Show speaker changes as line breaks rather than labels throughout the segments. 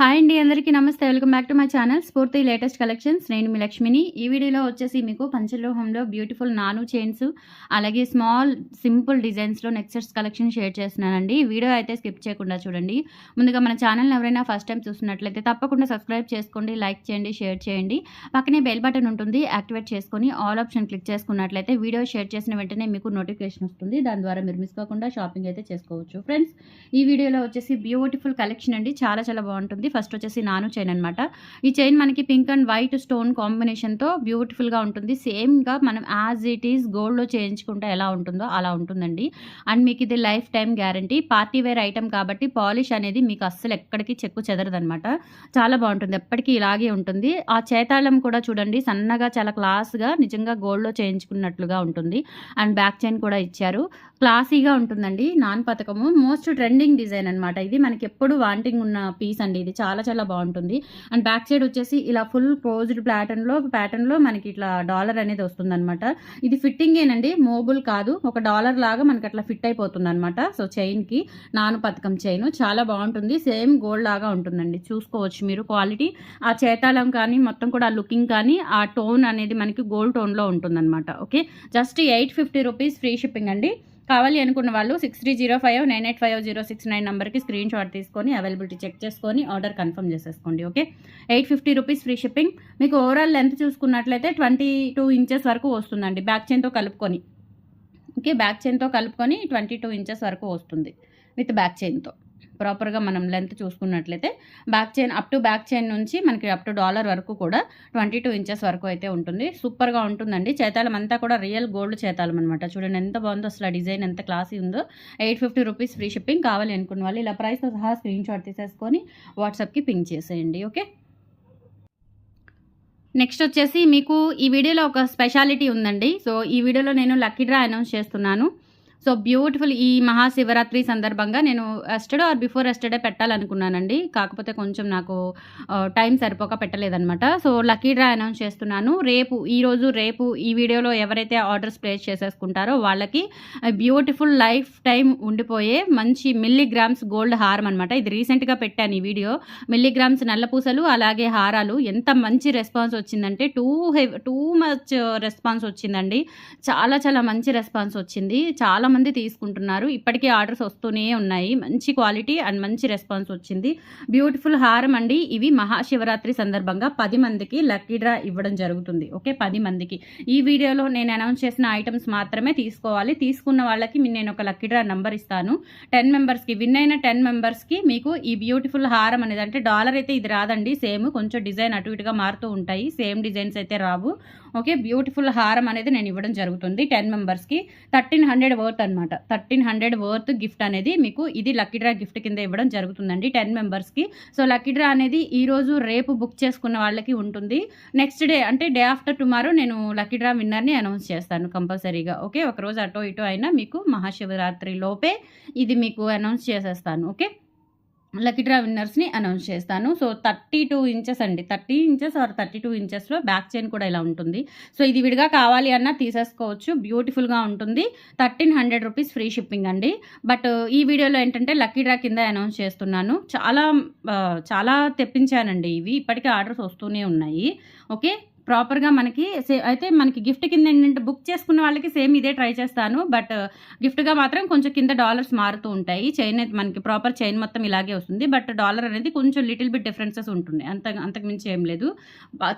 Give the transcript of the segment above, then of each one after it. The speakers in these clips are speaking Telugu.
హాయ్ అండి అందరికీ నమస్తే. Welcome back to my channel Spoorthi latest collections. నేను మీ లక్ష్మిని. ఈ వీడియోలో వచ్చేసి మీకు పంచలోహంలో బ్యూటిఫుల్ నాను చైన్స్ అలాగే స్మాల్ సింపుల్ డిజైన్స్లో నెక్సెట్స్ కలెక్షన్ షేర్ చేస్తున్నానండి. వీడియో అయితే స్కిప్ చేయకుండా చూడండి. ముందుగా మన ఛానల్ ఎవరైనా ఫస్ట్ టైం చూస్తున్నట్లయితే తప్పకుండా సబ్స్క్రైబ్ చేసుకోండి లైక్ చేయండి షేర్ చేయండి. పక్కనే బెల్ బటన్ ఉంటుంది యాక్టివేట్ చేసుకొని ఆల్ ఆప్షన్ క్లిక్ చేసుకున్నట్లయితే వీడియో షేర్ చేసిన వెంటనే మీకు నోటిఫికేషన్ వస్తుంది. దాని ద్వారా మీరు మిస్ కాకుండా షాపింగ్ అయితే చేసుకోవచ్చు. ఫ్రెండ్స్ ఈ వీడియోలో వచ్చేసి బ్యూటిఫుల్ కలెక్షన్ అండి. చాలా చాలా బాగుంటుంది. ఫస్ట్ వచ్చేసి నాను చైన్ అనమాట ఈ చైన్ మనకి పింక్ అండ్ వైట్ స్టోన్ కాంబినేషన్తో బ్యూటిఫుల్గా ఉంటుంది. సేమ్గా మనం యాజ్ ఇట్ ఈస్ గోల్డ్లో చేయించుకుంటే ఎలా ఉంటుందో అలా ఉంటుందండి. అండ్ మీకు ఇది lifetime guarantee party wear item కాబట్టి పాలిష్ అనేది మీకు అస్సలు ఎక్కడికి చెక్కు చెదరదనమాట చాలా బాగుంటుంది. ఎప్పటికీ ఇలాగే ఉంటుంది. ఆ చేతాళం కూడా చూడండి. సన్నగా చాలా క్లాస్గా నిజంగా గోల్డ్లో చేయించుకున్నట్లుగా ఉంటుంది. అండ్ బ్యాక్ చైన్ కూడా ఇచ్చారు. క్లాసీగా ఉంటుందండి. నాన్ పథకము. మోస్ట్ ట్రెండింగ్ డిజైన్ అనమాట ఇది మనకి ఎప్పుడు వాంటింగ్ ఉన్న పీస్ అండి. ఇది చాలా చాలా బాగుంటుంది. అండ్ బ్యాక్ సైడ్ వచ్చేసి ఇలా ఫుల్ క్లోజ్డ్ ప్యాటర్న్లో ప్యాటర్న్లో మనకి ఇట్లా డాలర్ అనేది వస్తుందన్నమాట. ఇది ఫిట్టింగ్ ఏనండి మోబుల్ కాదు ఒక డాలర్ లాగా మనకి అట్లా ఫిట్ అయిపోతుంది అనమాట సో చైన్కి నాను పథకం చైన్ చాలా బాగుంటుంది. సేమ్ గోల్డ్ లాగా ఉంటుందండి. చూసుకోవచ్చు మీరు క్వాలిటీ. ఆ చేతాళం కానీ మొత్తం కూడా ఆ లుకింగ్ కానీ ఆ టోన్ అనేది మనకి గోల్డ్ టోన్లో ఉంటుందన్నమాట. Okay? Just eight fifty rupees free shipping అండి. కావాలి అనుకున్న వాళ్ళు six three zero five nine eight five zero six nine నెంబర్కి స్క్రీన్ షాట్ తీసుకొని అవైలబిలిటీ చెక్ చేసుకొని ఆర్డర్ కన్ఫర్మ్ చేసేసుకోండి okay? Eight fifty rupees free shipping. మీకు ఓవరాల్ లెంత్ చూసుకున్నట్లయితే ట్వంటీ టూ ఇంచెస్ వరకు వస్తుందండి బ్యాక్ చైన్తో కలుపుకొని. ఓకే బ్యాక్ చైన్తో కలుపుకొని ట్వంటీ టూ ఇంచెస్ వరకు వస్తుంది విత్ బ్యాక్ చైన్తో. ప్రాపర్గా మనం లెంత్ చూసుకున్నట్లయితే back chain up to back chain నుంచి మనకి అప్ టు డాలర్ వరకు కూడా ట్వంటీ టూ ఇంచెస్ వరకు అయితే ఉంటుంది. సూపర్గా ఉంటుందండి. చేతాలం అంతా కూడా రియల్ గోల్డ్ చేతాలం అనమాట చూడండి ఎంత బాగుందో అసలు డిజైన్ ఎంత క్లాసీ ఉందో. Eight fifty rupees free shipping కావాలి అనుకున్న వాళ్ళు ఇలా ప్రైస్తో సహా స్క్రీన్ షాట్ తీసేసుకొని వాట్సాప్కి పింక్ చేసేయండి. ఓకే? నెక్స్ట్ వచ్చేసి మీకు ఈ వీడియోలో ఒక స్పెషాలిటీ ఉందండి. సో ఈ వీడియోలో నేను లక్కీ డ్రా అనౌన్స్ చేస్తున్నాను. సో బ్యూటిఫుల్ ఈ మహాశివరాత్రి సందర్భంగా నేను ఎస్టర్డే ఆర్ బిఫోర్ ఎస్టర్డే పెట్టాలనుకున్నానండి. కాకపోతే కొంచెం నాకు టైం సరిపోక పెట్టలేదనమాట సో లక్కీ డ్రా అనౌన్స్ చేస్తున్నాను. రేపు ఈరోజు రేపు ఈ వీడియోలో ఎవరైతే ఆర్డర్స్ ప్లేస్ చేసేసుకుంటారో వాళ్ళకి బ్యూటిఫుల్ లైఫ్ టైం ఉండిపోయే మంచి మిల్లీగ్రామ్స్ గోల్డ్ హారం అనమాట ఇది రీసెంట్గా పెట్టాను ఈ వీడియో. మిల్లీగ్రామ్స్ నల్లపూసలు అలాగే హారాలు. ఎంత మంచి రెస్పాన్స్ వచ్చిందంటే too have too much response వచ్చిందండి. చాలా చాలా మంచి రెస్పాన్స్ వచ్చింది. చాలా మంది తీసుకుంటున్నారు. ఇప్పటికీ ఆర్డర్స్ వస్తూనే ఉన్నాయి. మంచి క్వాలిటీ అండ్ మంచి రెస్పాన్స్ వచ్చింది. బ్యూటిఫుల్ హారం అండి. ఇవి మహాశివరాత్రి సందర్భంగా పది మందికి లక్కీ డ్రా ఇవ్వడం జరుగుతుంది. ఓకే? పది మందికి. ఈ వీడియోలో నేను అనౌన్స్ చేసిన ఐటమ్స్ మాత్రమే తీసుకోవాలి. తీసుకున్న వాళ్ళకి నేను ఒక లక్కీ డ్రా నెంబర్ ఇస్తాను. టెన్ మెంబర్స్కి విన్ అయిన టెన్ మెంబర్స్కి మీకు ఈ బ్యూటిఫుల్ హారం అనేది అంటే డాలర్ అయితే ఇది రాదండి. సేమ్ కొంచెం డిజైన్ అటు ఇటుగా మారుతూ ఉంటాయి. సేమ్ డిజైన్స్ అయితే రావు. ఓకే? బ్యూటిఫుల్ హారం అనేది నేను ఇవ్వడం జరుగుతుంది టెన్ మెంబర్స్కి. థర్టీన్ హండ్రెడ్ వర్త్ అనమాట థర్టీన్ హండ్రెడ్ వర్త్ గిఫ్ట్ అనేది మీకు ఇది లక్కీ డ్రా గిఫ్ట్ కింద ఇవ్వడం జరుగుతుందండి టెన్ మెంబర్స్కి సో లక్కీ డ్రా అనేది ఈరోజు రేపు బుక్ చేసుకున్న వాళ్ళకి ఉంటుంది. నెక్స్ట్ డే అంటే డే ఆఫ్టర్ టుమారో నేను లక్కీ డ్రా విన్నర్ని అనౌన్స్ చేస్తాను కంపల్సరీగా. ఓకే? ఒకరోజు అటో ఇటో అయినా మీకు మహాశివరాత్రి లోపే ఇది మీకు అనౌన్స్ చేసేస్తాను. ఓకే? లక్కీ డ్రా విన్నర్స్ని అనౌన్స్ చేస్తాను. సో థర్టీ టూ ఇంచెస్ అండి. Thirty inches or thirty two ఇంచెస్లో back chain కూడా ఇలా ఉంటుంది. సో ఇది విడిగా కావాలి అన్నా తీసేసుకోవచ్చు. బ్యూటిఫుల్గా ఉంటుంది. Thirteen hundred rupees free shipping అండి. బట్ ఈ వీడియోలో ఏంటంటే లక్కీ డ్రా కింద అనౌన్స్ చేస్తున్నాను. చాలా చాలా తెప్పించానండి ఇవి. ఇప్పటికే ఆర్డర్స్ వస్తూనే ఉన్నాయి. ఓకే ప్రాపర్గా మనకి అయితే మనకి గిఫ్ట్ కింద ఏంటంటే బుక్ చేసుకున్న వాళ్ళకి సేమ్ ఇదే ట్రై చేస్తాను. బట్ uh, గిఫ్ట్గా మాత్రం కొంచెం కింద డాలర్స్ మారుతూ ఉంటాయి. చైన్ అయితే మనకి ప్రాపర్ చైన్ మొత్తం ఇలాగే వస్తుంది. బట్ డాలర్ అనేది కొంచెం లిటిల్ బిట్ డిఫరెన్సెస్ ఉంటుంది. అంత అంతకుమించి ఏం లేదు.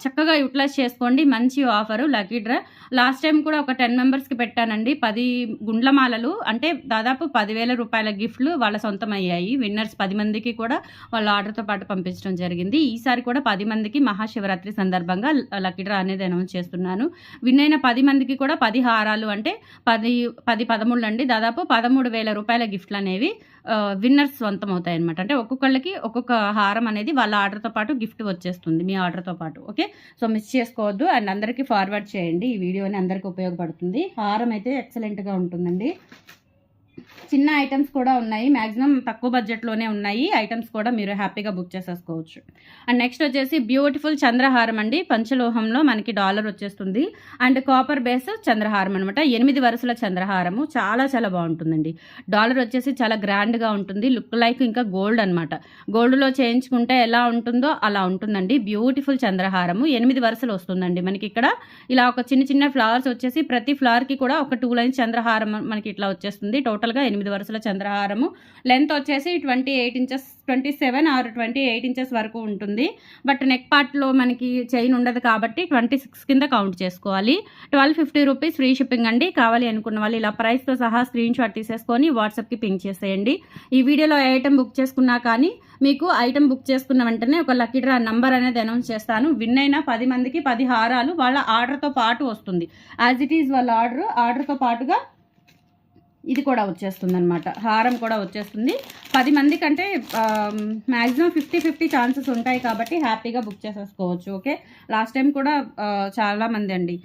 చక్కగా యూటిలైజ్ చేసుకోండి. మంచి offer. Lucky draw. Last time కూడా ఒక టెన్ మెంబర్స్కి పెట్టానండి. పది గుండ్లమాలలు. అంటే దాదాపు పదివేల రూపాయల గిఫ్ట్లు వాళ్ళ సొంతం అయ్యాయి విన్నర్స్ పది మందికి కూడా వాళ్ళ ఆర్డర్తో పాటు పంపించడం జరిగింది. ఈసారి కూడా పది మందికి మహాశివరాత్రి సందర్భంగా లక్కీ డ్రా అనేది అనౌన్స్ చేస్తున్నాను. విన్ అయిన పది మందికి కూడా పది హారాలు అంటే పది పది పదమూడు అండి. దాదాపు పదమూడు వేల రూపాయల గిఫ్ట్లు అనేవి విన్నర్స్ సొంతం అవుతాయి అనమాట అంటే ఒక్కొక్కళ్ళకి ఒక్కొక్క హారం అనేది వాళ్ళ ఆర్డర్తో పాటు గిఫ్ట్ వచ్చేస్తుంది మీ ఆర్డర్తో పాటు. ఓకే? సో మిస్ చేసుకోవద్దు. అండ్ అందరికీ ఫార్వర్డ్ చేయండి. ఈ వీడియోని అందరికీ ఉపయోగపడుతుంది. హారం అయితే ఎక్సలెంట్గా ఉంటుందండి. చిన్న ఐటమ్స్ కూడా ఉన్నాయి. మ్యాక్సిమం తక్కువ బడ్జెట్లోనే ఉన్నాయి. ఐటమ్స్ కూడా మీరు హ్యాపీగా బుక్ చేసేసుకోవచ్చు. అండ్ నెక్స్ట్ వచ్చేసి బ్యూటిఫుల్ చంద్రహారం అండి. పంచలోహంలో మనకి డాలర్ వచ్చేస్తుంది. అండ్ కాపర్ బేస్ చంద్రహారం అనమాట ఎనిమిది వరుసల చంద్రహారము చాలా చాలా బాగుంటుందండి. డాలర్ వచ్చేసి చాలా గ్రాండ్గా ఉంటుంది. లుక్ లైక్ ఇంకా గోల్డ్ అనమాట గోల్డ్లో చేయించుకుంటే ఎలా ఉంటుందో అలా ఉంటుందండి. బ్యూటిఫుల్ చంద్రహారము ఎనిమిది వరుసలు వస్తుందండి మనకి ఇక్కడ. ఇలా ఒక చిన్న చిన్న ఫ్లవర్స్ వచ్చేసి ప్రతి ఫ్లవర్కి కూడా ఒక టూ లైన్స్ చంద్రహారం మనకి ఇట్లా వచ్చేస్తుంది. టోటల్ టోటల్గా ఎనిమిది వరుసల చంద్రహారము. లెంత్ వచ్చేసి twenty eight inches twenty seven or twenty eight inches వరకు ఉంటుంది. బట్ నెక్ పార్ట్లో మనకి చైన్ ఉండదు కాబట్టి ట్వంటీ సిక్స్ కింద కౌంట్ చేసుకోవాలి. Twelve fifty rupees free shipping అండి. కావాలి అనుకున్న వాళ్ళు ఇలా ప్రైస్తో సహా స్క్రీన్ షాట్ తీసేసుకొని వాట్సాప్కి పింక్ చేసేయండి. ఈ వీడియోలో ఏ ఐటమ్ బుక్ చేసుకున్నా కానీ మీకు ఐటమ్ బుక్ చేసుకున్న వెంటనే ఒక లక్కీ డ్రా నంబర్ అనేది అనౌన్స్ చేస్తాను. విన్ అయిన పది మందికి పది హారాలు వాళ్ళ ఆర్డర్తో పాటు వస్తుంది. యాజ్ ఇట్ ఈజ్ వాళ్ళ ఆర్డర్ ఆర్డర్తో పాటుగా ఇది కూడా వచ్చేస్తుంది అనమాట హారం కూడా వచ్చేస్తుంది. పది మంది కంటే మ్యాక్సిమం ఫిఫ్టీ ఫిఫ్టీ ఛాన్సెస్ ఉంటాయి కాబట్టి హ్యాపీగా బుక్ చేసేసుకోవచ్చు ఓకే? లాస్ట్ టైం కూడా చాలామంది అండి.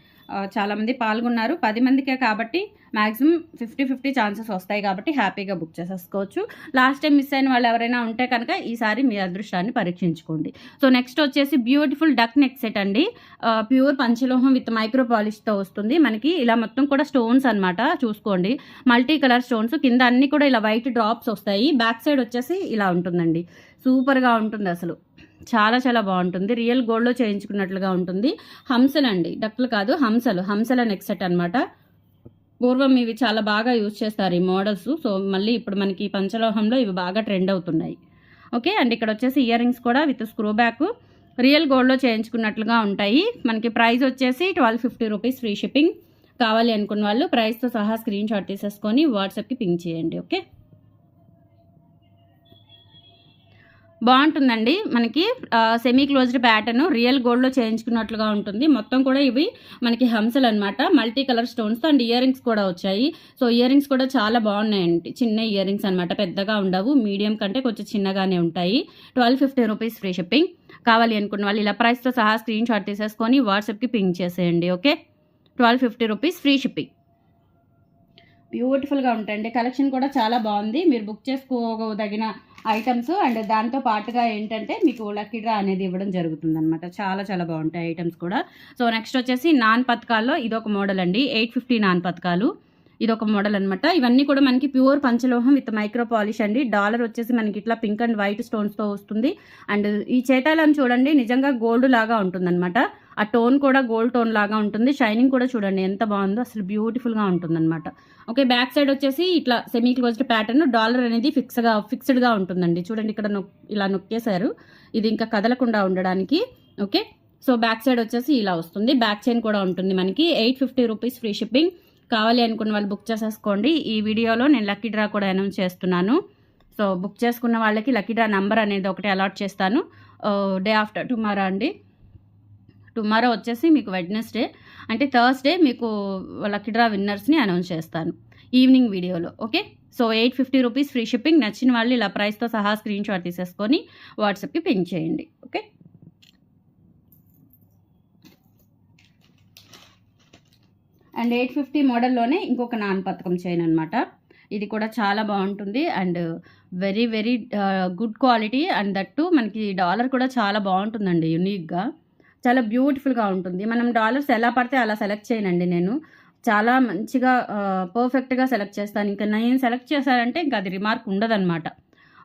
చాలామంది పాల్గొన్నారు. పది మందికే కాబట్టి మ్యాక్సిమం ఫిఫ్టీ ఫిఫ్టీ ఛాన్సెస్ వస్తాయి కాబట్టి హ్యాపీగా బుక్ చేసేసుకోవచ్చు. లాస్ట్ టైం మిస్ అయిన వాళ్ళు ఎవరైనా ఉంటే కనుక ఈసారి మీ అదృష్టాన్ని పరీక్షించుకోండి. సో నెక్స్ట్ వచ్చేసి బ్యూటిఫుల్ డక్ నెక్ సెట్ అండి. ప్యూర్ పంచలోహం విత్ మైక్రో పాలిష్తో వస్తుంది. మనకి ఇలా మొత్తం కూడా స్టోన్స్ అనమాట చూసుకోండి. Multi colour stones. కింద అన్ని కూడా ఇలా వైట్ డ్రాప్స్ వస్తాయి. బ్యాక్ సైడ్ వచ్చేసి ఇలా ఉంటుందండి. సూపర్గా ఉంటుంది అసలు. చాలా చాలా బాగుంటుంది. రియల్ గోల్డ్లో చేయించుకున్నట్లుగా ఉంటుంది. హంసలు అండి డక్కులు కాదు హంసలు. హంసల నెక్ సెట్ అనమాట పూర్వం ఇవి చాలా బాగా యూజ్ చేస్తారు ఈ మోడల్స్. సో మళ్ళీ ఇప్పుడు మనకి పంచలోహంలో ఇవి బాగా ట్రెండ్ అవుతున్నాయి. ఓకే? అండ్ ఇక్కడ వచ్చేసి ఇయర్ రింగ్స్ కూడా విత్ స్క్రూ బ్యాక్ రియల్ గోల్డ్లో చేయించుకున్నట్లుగా ఉంటాయి. మనకి ప్రైస్ వచ్చేసి twelve fifty rupees free shipping కావాలి అనుకున్న వాళ్ళు ప్రైస్తో సహా స్క్రీన్ షాట్ తీసేసుకొని వాట్సాప్కి పింక్ చేయండి. ఓకే? బాగుంటుందండి. మనకి సెమీ క్లోజ్డ్ ప్యాటర్న్ రియల్ గోల్డ్లో చేయించుకున్నట్లుగా ఉంటుంది. మొత్తం కూడా ఇవి మనకి హంసలు అనమాట మల్టీ కలర్ స్టోన్స్తో అండ్ ఇయర్ రింగ్స్ కూడా వచ్చాయి. సో ఇయర్ రింగ్స్ కూడా చాలా బాగున్నాయండి. చిన్న ఇయర్ రింగ్స్ అనమాట పెద్దగా ఉండవు. మీడియం కంటే కొంచెం చిన్నగానే ఉంటాయి. Twelve fifty rupees free shipping కావాలి అనుకున్న వాళ్ళు ఇలా ప్రైస్తో సహా స్క్రీన్ షాట్ తీసేసుకొని వాట్సాప్కి పింక్ చేసేయండి. Okay twelve fifty rupees free shipping బ్యూటిఫుల్గా ఉంటాయండి కలెక్షన్ కూడా చాలా బాగుంది. మీరు బుక్ చేసుకోదగిన ఐటమ్స్ అండ్ దాంతో పాటుగా ఏంటంటే మీకు లక్కీ డ్రా అనేది ఇవ్వడం జరుగుతుంది అనమాట చాలా చాలా బాగుంటాయి ఐటమ్స్ కూడా. సో నెక్స్ట్ వచ్చేసి నాన్ పథకాల్లో ఇదొక మోడల్ అండి. ఎయిట్ ఫిఫ్టీ నాన్ పథకాలు. ఇదొక మోడల్ అనమాట ఇవన్నీ కూడా మనకి ప్యూర్ పంచలోహం విత్ మైక్రో పాలిష్ అండి. డాలర్ వచ్చేసి మనకి ఇట్లా పింక్ అండ్ వైట్ స్టోన్స్తో వస్తుంది. అండ్ ఈ చేతాలను చూడండి నిజంగా గోల్డ్ లాగా ఉంటుందన్నమాట. ఆ టోన్ కూడా గోల్డ్ టోన్ లాగా ఉంటుంది. షైనింగ్ కూడా చూడండి ఎంత బాగుందో. అసలు బ్యూటిఫుల్గా ఉంటుందన్నమాట. ఓకే బ్యాక్ సైడ్ వచ్చేసి ఇట్లా సెమీ క్లోజ్డ్ ప్యాటర్న్ డాలర్ అనేది ఫిక్స్గా ఫిక్స్డ్గా ఉంటుందండి. చూడండి ఇక్కడ నొక్ ఇలా నొక్కేశారు. ఇది ఇంకా కదలకుండా ఉండడానికి. ఓకే సో బ్యాక్ సైడ్ వచ్చేసి ఇలా వస్తుంది. బ్యాక్ చైన్ కూడా ఉంటుంది మనకి. Eight fifty rupees free shipping కావాలి అనుకున్న వాళ్ళు బుక్ చేసేసుకోండి. ఈ వీడియోలో నేను లక్కీ డ్రా కూడా అనౌన్స్ చేస్తున్నాను. సో బుక్ చేసుకున్న వాళ్ళకి లక్కీ డ్రా నెంబర్ అనేది ఒకటి అలాట్ చేస్తాను. డే ఆఫ్టర్ టుమారో అండి. టుమారో వచ్చేసి మీకు వెడ్నెస్డే. అంటే థర్స్డే మీకు లక్కీ డ్రా విన్నర్స్ని అనౌన్స్ చేస్తాను. ఈవినింగ్ వీడియోలో okay? So eight fifty rupees free shipping నచ్చిన వాళ్ళు ఇలా ప్రైస్తో సహా స్క్రీన్ షాట్ తీసేసుకొని వాట్సాప్కి పింక్ చేయండి ఓకే? అండ్ ఎయిట్ ఫిఫ్టీ మోడల్లోనే ఇంకొక నాన్ పథకం చైన్ అనమాట ఇది కూడా చాలా బాగుంటుంది and very very good quality and that మనకి డాలర్ కూడా చాలా బాగుంటుందండి యునిక్గా. చాలా బ్యూటిఫుల్గా ఉంటుంది. మనం డాలర్స్ ఎలా పడితే అలా సెలెక్ట్ చేయనండి నేను. చాలా మంచిగా పర్ఫెక్ట్గా సెలెక్ట్ చేస్తాను. ఇంకా నేను సెలెక్ట్ చేశానంటే ఇంకా అది రిమార్క్ ఉండదన్నమాట.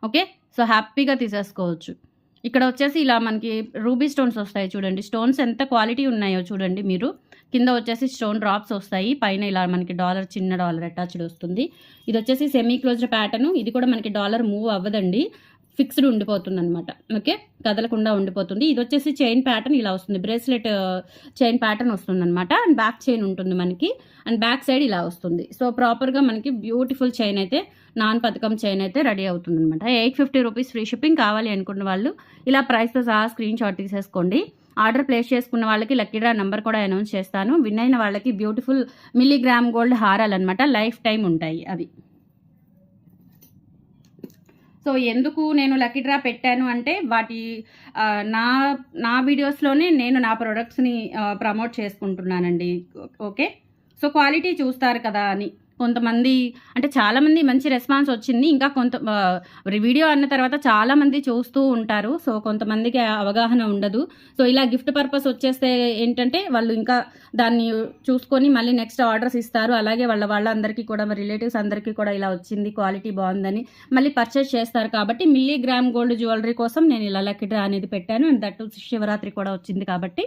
ఓకే? సో హ్యాపీగా తీసేసుకోవచ్చు. ఇక్కడ వచ్చేసి ఇలా మనకి రూబీ స్టోన్స్ వస్తాయి చూడండి. స్టోన్స్ ఎంత క్వాలిటీ ఉన్నాయో చూడండి మీరు. కింద వచ్చేసి స్టోన్ డ్రాప్స్ వస్తాయి. పైన ఇలా మనకి డాలర్ చిన్న డాలర్ అటాచ్డ్ వస్తుంది. ఇది వచ్చేసి సెమీ క్లోజ్డ్ ప్యాటర్న్. ఇది కూడా మనకి డాలర్ మూవ్ అవ్వదండి. ఫిక్స్డ్ ఉండిపోతుంది అనమాట ఓకే? కదలకుండా ఉండిపోతుంది. ఇది వచ్చేసి చైన్ ప్యాటర్న్ ఇలా వస్తుంది. బ్రేస్లెట్ చైన్ ప్యాటర్న్ వస్తుంది అనమాట అండ్ బ్యాక్ చైన్ ఉంటుంది మనకి. అండ్ బ్యాక్ సైడ్ ఇలా వస్తుంది. సో ప్రాపర్గా మనకి బ్యూటిఫుల్ చైన్ అయితే నాన్ పథకం చైన్ అయితే రెడీ అవుతుంది అనమాట eight fifty rupees free shipping కావాలి అనుకున్న వాళ్ళు ఇలా ప్రైస్తో సహా స్క్రీన్ షాట్ తీసేసుకోండి. ఆర్డర్ ప్లేస్ చేసుకున్న వాళ్ళకి లక్కీ డ్రా నెంబర్ కూడా అనౌన్స్ చేస్తాను. విన్ అయిన వాళ్ళకి బ్యూటిఫుల్ మిల్లీగ్రామ్ గోల్డ్ హారాలు అనమాట లైఫ్ టైం ఉంటాయి అవి. సో ఎందుకు నేను లక్కీ డ్రా పెట్టాను అంటే వాటి నా నా వీడియోస్లోనే నేను నా ప్రొడక్ట్స్ని ప్రమోట్ చేసుకుంటున్నానండి. ఓకే? సో క్వాలిటీ చూస్తారు కదా అని. కొంతమంది అంటే చాలామంది మంచి రెస్పాన్స్ వచ్చింది. ఇంకా కొంత వీడియో అన్న తర్వాత చాలామంది చూస్తూ ఉంటారు. సో కొంతమందికి అవగాహన ఉండదు. సో ఇలా గిఫ్ట్ పర్పస్ వచ్చేస్తే ఏంటంటే వాళ్ళు ఇంకా దాన్ని చూసుకొని మళ్ళీ నెక్స్ట్ ఆర్డర్స్ ఇస్తారు. అలాగే వాళ్ళ వాళ్ళందరికీ కూడా రిలేటివ్స్ అందరికీ కూడా ఇలా వచ్చింది. క్వాలిటీ బాగుందని మళ్ళీ పర్చేస్ చేస్తారు. కాబట్టి మిల్లీ గ్రామ్ గోల్డ్ జ్యువెలరీ కోసం నేను ఇలా లక్కీ అనేది పెట్టాను. అండ్ దట్టు శివరాత్రి కూడా వచ్చింది కాబట్టి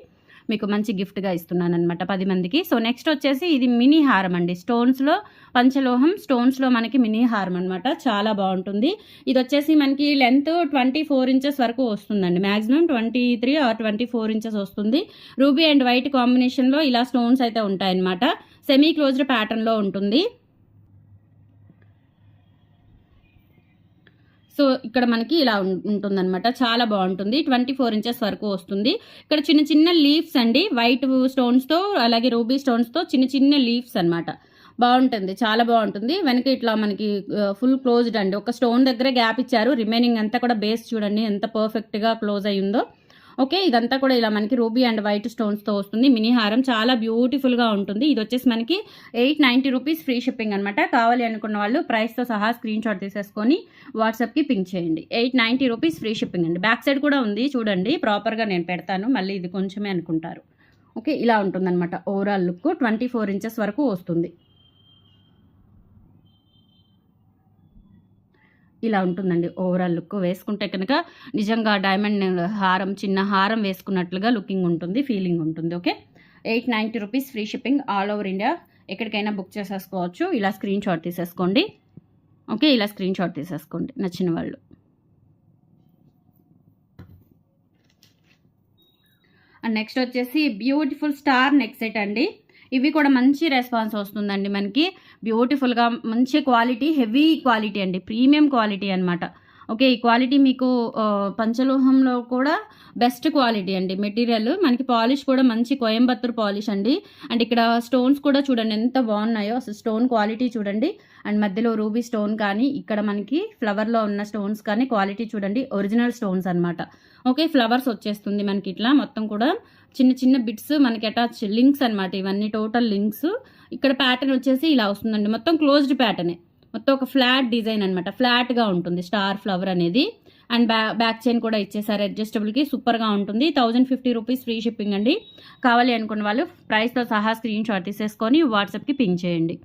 మీకు మంచి గిఫ్ట్గా ఇస్తున్నాను అనమాట పది మందికి. సో నెక్స్ట్ వచ్చేసి ఇది మినీ హారం అండి. స్టోన్స్లో పంచలోహం స్టోన్స్లో మనకి మినీ హారం అనమాట చాలా బాగుంటుంది. ఇది వచ్చేసి మనకి లెంత్ ట్వంటీ ఫోర్ ఇంచెస్ వరకు వస్తుందండి. Maximum twenty three or twenty four inches వస్తుంది. రూబీ అండ్ వైట్ కాంబినేషన్లో ఇలా స్టోన్స్ అయితే ఉంటాయన్నమాట. సెమీ క్లోజ్డ్ ప్యాటర్న్లో ఉంటుంది. సో ఇక్కడ మనకి ఇలా ఉంటుందన్నమాట. చాలా బాగుంటుంది. ట్వంటీ ఫోర్ ఇంచెస్ వరకు వస్తుంది. ఇక్కడ చిన్న చిన్న లీవ్స్ అండి. వైట్ స్టోన్స్తో అలాగే రూబీ స్టోన్స్తో చిన్న చిన్న లీవ్స్ అన్నమాట. బాగుంటుంది. చాలా బాగుంటుంది. వెనక ఇట్లా మనకి ఫుల్ క్లోజ్డ్ అండి. ఒక స్టోన్ దగ్గర గ్యాప్ ఇచ్చారు. రిమైనింగ్ అంతా కూడా బేస్ చూడండి. ఎంత పర్ఫెక్ట్గా క్లోజ్ అయ్యిందో. ఓకే ఇదంతా కూడా ఇలా మనకి రూబీ అండ్ వైట్ స్టోన్స్తో వస్తుంది. మినీ హారం చాలా బ్యూటిఫుల్గా ఉంటుంది. ఇది వచ్చేసి మనకి eight ninety rupees free shipping అనమాట కావాలి అనుకున్న వాళ్ళు ప్రైస్తో సహా స్క్రీన్ షాట్ తీసేసుకొని వాట్సాప్కి పింక్ చేయండి. Eight ninety rupees free shipping అండి. బ్యాక్ సైడ్ కూడా ఉంది చూడండి. ప్రాపర్గా నేను పెడతాను. మళ్ళీ ఇది కొంచెమే అనుకుంటారు. ఓకే ఇలా ఉంటుందన్నమాట. Overall look twenty four inches వరకు వస్తుంది. ఇలా ఉంటుందండి. ఓవరాల్ లుక్ వేసుకుంటే కనుక నిజంగా డైమండ్ హారం చిన్న హారం వేసుకున్నట్లుగా లుకింగ్ ఉంటుంది ఫీలింగ్ ఉంటుంది okay eight ninety rupees free shipping all over India ఎక్కడికైనా బుక్ చేసేసుకోవచ్చు. ఇలా స్క్రీన్ షాట్ తీసేసుకోండి. ఓకే ఇలా స్క్రీన్ షాట్ తీసేసుకోండి. నచ్చిన వాళ్ళు. అండ్ నెక్స్ట్ వచ్చేసి బ్యూటిఫుల్ స్టార్ నెక్ సెట్ అండి. ఇవి కూడా మంచి రెస్పాన్స్ వస్తుందండి మనకి. బ్యూటిఫుల్గా మంచి క్వాలిటీ హెవీ క్వాలిటీ అండి. ప్రీమియం క్వాలిటీ అనమాట ఓకే ఈ క్వాలిటీ మీకు పంచలోహంలో కూడా బెస్ట్ క్వాలిటీ అండి. మెటీరియల్ మనకి పాలిష్ కూడా మంచి కోయంబత్తూర్ పాలిష్ అండి. అండ్ ఇక్కడ స్టోన్స్ కూడా చూడండి ఎంత బాగున్నాయో. అసలు స్టోన్ క్వాలిటీ చూడండి. అండ్ మధ్యలో రూబీ స్టోన్ కానీ ఇక్కడ మనకి ఫ్లవర్లో ఉన్న స్టోన్స్ కానీ క్వాలిటీ చూడండి. ఒరిజినల్ స్టోన్స్ అనమాట ఓకే ఫ్లవర్స్ వచ్చేస్తుంది మనకి ఇట్లా మొత్తం కూడా. చిన్న చిన్న బిట్స్ మనకి అటాచ్ లింక్స్ అనమాట ఇవన్నీ టోటల్ లింక్స్ ఇక్కడ ప్యాటర్న్ వచ్చేసి ఇలా వస్తుందండి. మొత్తం క్లోజ్డ్ ప్యాటర్నే మొత్తం ఒక ఫ్లాట్ డిజైన్ అనమాట ఫ్లాట్గా ఉంటుంది. స్టార్ ఫ్లవర్ అనేది. అండ్ బ్యా బ్యాక్ చైన్ కూడా ఇచ్చేసారు. అడ్జస్టబుల్కి సూపర్గా ఉంటుంది. Thousand fifty rupees free shipping అండి. కావాలి అనుకున్న వాళ్ళు ప్రైస్తో సహా స్క్రీన్ షాట్ తీసేసుకొని వాట్సాప్కి పింగ్ చేయండి.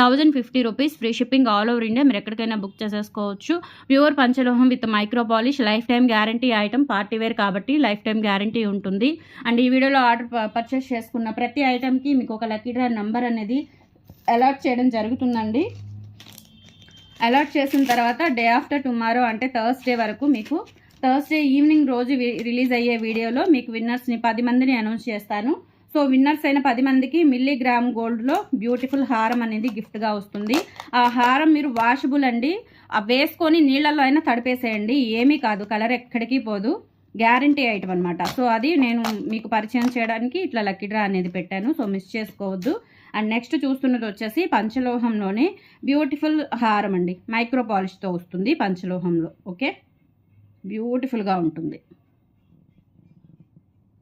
Thousand fifty rupees free shipping all over India మీరు ఎక్కడికైనా బుక్ చేసేసుకోవచ్చు. Pure పంచలోహం with micro polish life time guarantee item party wear కాబట్టి లైఫ్ టైం గ్యారంటీ ఉంటుంది. అండ్ ఈ వీడియోలో ఆర్డర్ పర్చేస్ చేసుకున్న ప్రతి ఐటెంకి మీకు ఒక లక్కీ డ్రా నెంబర్ అనేది అలాట్ చేయడం జరుగుతుందండి. అలాట్ చేసిన తర్వాత డే ఆఫ్టర్ టుమారో అంటే థర్స్డే వరకు మీకు థర్స్డే ఈవినింగ్ రోజు రిలీజ్ అయ్యే వీడియోలో మీకు విన్నర్స్ని పది మందిని అనౌన్స్ చేస్తాను. సో విన్నర్స్ అయిన పది మందికి మిల్లీగ్రామ్ గోల్డ్లో బ్యూటిఫుల్ హారం అనేది గిఫ్ట్గా వస్తుంది. ఆ హారం మీరు వాషబుల్ అండి వేసుకొని నీళ్ళల్లో అయినా తడిపేసేయండి. ఏమీ కాదు కలర్ ఎక్కడికి పోదు గ్యారంటీ ఐటమ్ అనమాట సో అది నేను మీకు పరిచయం చేయడానికి ఇట్లా లక్కీ డ్రా అనేది పెట్టాను. సో మిస్ చేసుకోవద్దు. అండ్ నెక్స్ట్ చూస్తున్నది వచ్చేసి పంచలోహంలోనే బ్యూటిఫుల్ హారం అండి. మైక్రో పాలిష్తో వస్తుంది పంచలోహంలో. ఓకే? బ్యూటిఫుల్గా ఉంటుంది.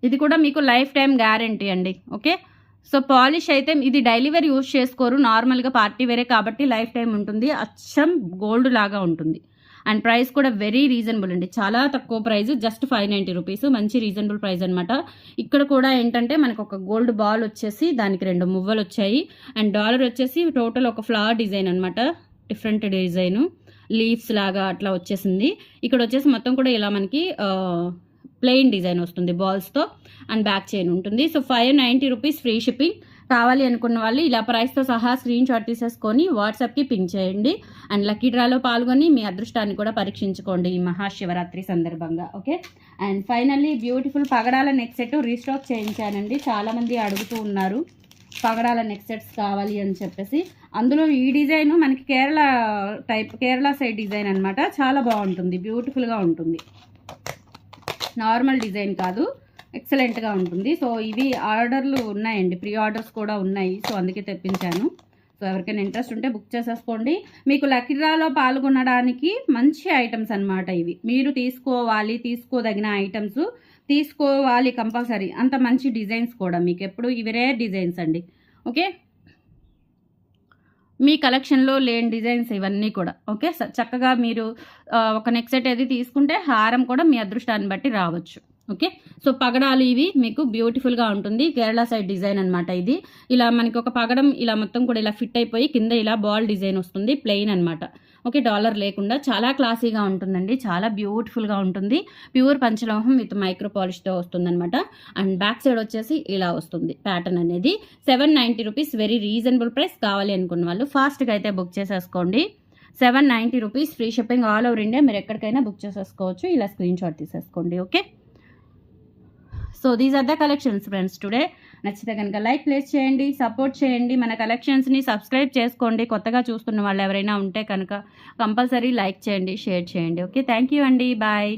ఇది కూడా మీకు లైఫ్ టైం గ్యారంటీ అండి ఓకే? సో పాలిష్ అయితే ఇది డైలీ వేర్ యూజ్ చేసుకోరు. నార్మల్గా పార్టీ వేరే కాబట్టి లైఫ్ టైం ఉంటుంది. అచ్చం గోల్డ్ లాగా ఉంటుంది. అండ్ ప్రైస్ కూడా వెరీ రీజనబుల్ అండి. చాలా తక్కువ price just five ninety rupees. మంచి రీజనబుల్ ప్రైస్ అనమాట ఇక్కడ కూడా ఏంటంటే మనకు ఒక గోల్డ్ బాల్ వచ్చేసి దానికి రెండు మువ్వలు వచ్చాయి. అండ్ డాలర్ వచ్చేసి టోటల్ ఒక ఫ్లవర్ డిజైన్ అనమాట డిఫరెంట్ డిజైను. లీవ్స్ లాగా అట్లా వచ్చేసింది. ఇక్కడ వచ్చేసి మొత్తం కూడా ఇలా మనకి ప్లెయిన్ డిజైన్ వస్తుంది బాల్స్తో అండ్ బ్యాక్ చైన్ ఉంటుంది. So five ninety rupees free shipping. కావాలి అనుకున్న వాళ్ళు ఇలా ప్రైస్తో సహా స్క్రీన్ షాట్ తీసేసుకొని వాట్సాప్కి పింక్ చేయండి. అండ్ లక్కీ డ్రాలో పాల్గొని మీ అదృష్టాన్ని కూడా పరీక్షించుకోండి ఈ మహాశివరాత్రి సందర్భంగా ఓకే? అండ్ ఫైనల్లీ బ్యూటిఫుల్ పగడాల నెక్ సెట్ రీస్టాక్ చేయించానండి. చాలామంది అడుగుతూ ఉన్నారు పగడాల నెక్ సెట్స్ కావాలి అని చెప్పేసి. అందులో ఈ డిజైన్ మనకి Kerala type Kerala side design అనమాట చాలా బాగుంటుంది బ్యూటిఫుల్గా ఉంటుంది. నార్మల్ డిజైన్ కాదు. ఎక్సలెంట్గా ఉంటుంది. సో ఇవి ఆర్డర్లు ఉన్నాయండి. ప్రీ ఆర్డర్స్ కూడా ఉన్నాయి. సో అందుకే తెప్పించాను. సో ఎవరికైనా ఇంట్రెస్ట్ ఉంటే బుక్ చేసేసుకోండి. మీకు లకిరాలో పాల్గొనడానికి మంచి ఐటమ్స్ అన్నమాట ఇవి. మీరు తీసుకోవాలి తీసుకోదగిన ఐటమ్స్ తీసుకోవాలి కంపల్సరీ. అంత మంచి డిజైన్స్ కూడా. మీకు ఎప్పుడు ఇవి రేర్ డిజైన్స్ అండి. ఓకే? మీ కలెక్షన్లో లేని డిజైన్స్ ఇవన్నీ కూడా. ఓకే? స- చక్కగా మీరు ఒక నెక్ సెట్ అది తీసుకుంటే హారం కూడా మీ అదృష్టాన్ని బట్టి రావచ్చు. ఓకే? సో పగడాలు ఇవి మీకు బ్యూటిఫుల్గా ఉంటుంది. కేరళ సైడ్ డిజైన్ అనమాట ఇది. ఇలా మనకి ఒక పగడం ఇలా మొత్తం కూడా ఇలా ఫిట్ అయిపోయి కింద ఇలా బాల్ డిజైన్ వస్తుంది. ప్లెయిన్ అనమాట ఓకే డాలర్ లేకుండా చాలా క్లాసీగా ఉంటుందండి. చాలా బ్యూటిఫుల్గా ఉంటుంది. ప్యూర్ పంచలోహం విత్ మైక్రో పాలిష్తో వస్తుందన్నమాట. అండ్ బ్యాక్ సైడ్ వచ్చేసి ఇలా వస్తుంది ప్యాటర్న్ అనేది. Seven ninety rupees very reasonable price కావాలి అనుకున్న వాళ్ళు ఫాస్ట్గా అయితే బుక్ చేసేసుకోండి. Seven ninety rupees free shipping all over India. మీరు ఎక్కడికైనా బుక్ చేసేసుకోవచ్చు. ఇలా స్క్రీన్ షాట్ తీసేసుకోండి. Okay? So these are the collections friends today నచ్చితే కనుక లైక్ ప్లేస్ చేయండి సపోర్ట్ చేయండి. మన కలెక్షన్స్ని సబ్స్క్రైబ్ చేసుకోండి. కొత్తగా చూస్తున్న వాళ్ళు ఎవరైనా ఉంటే కనుక కంపల్సరీ లైక్ చేయండి షేర్ చేయండి. ఓకే థ్యాంక్ యూ అండి. బాయ్.